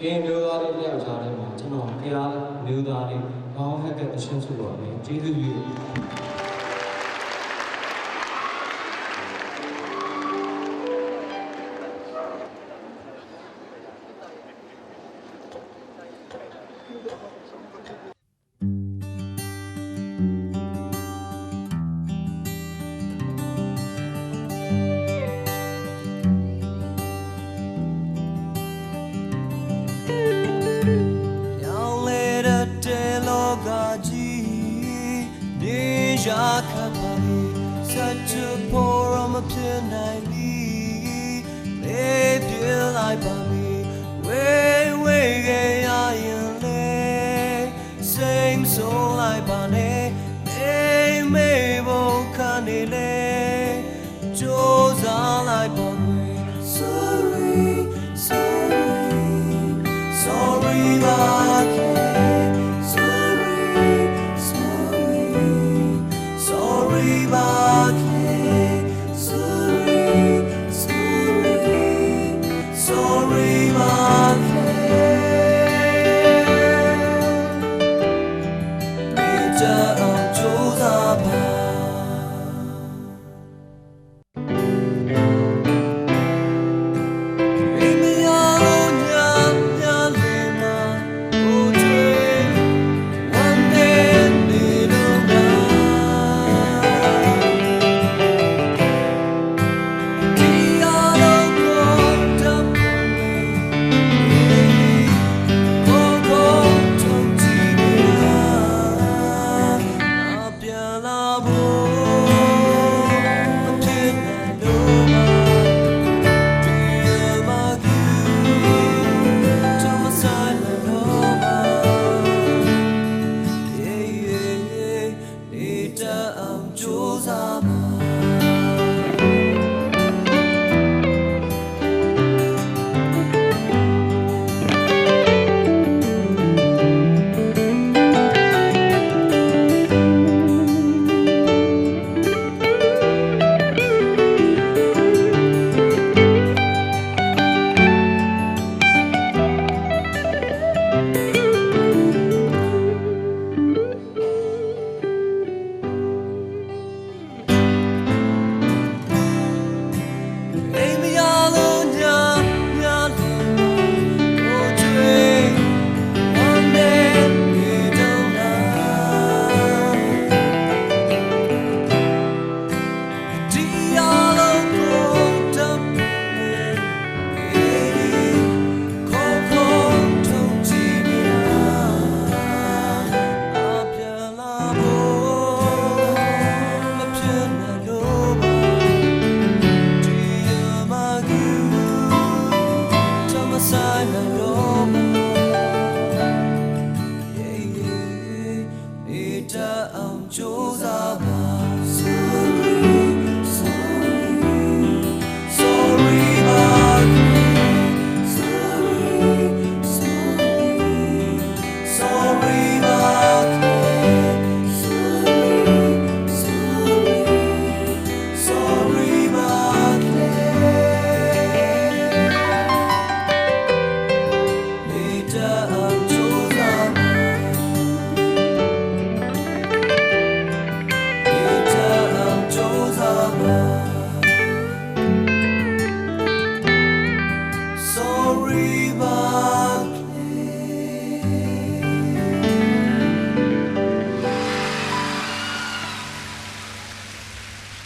ကင်းမျိုးသားလေးတယောက်ကြားထဲမှာကျွန်တော်ဖျားမျိုးသားလေးဘောင်းဟက်ကတချင်းဆိုတော့လေကျေးဇူးပြု င်လေတဲ့တဲလောကကြီးနေရခပ်ပါလေ such a poor I'm a pin night le be like by me way way yeah yeah le same soul like by ne hey me bo kane le ကြိုး you.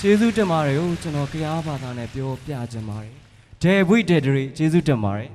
ကျေးဇူးတင်ပါတယ်ကိုကျွန်တော်ကြားဘာသာနဲ့ပြောပြခြင်းပါတယ်ဒေဝိဒေဒရီကျေးဇူးတင်ပါတယ်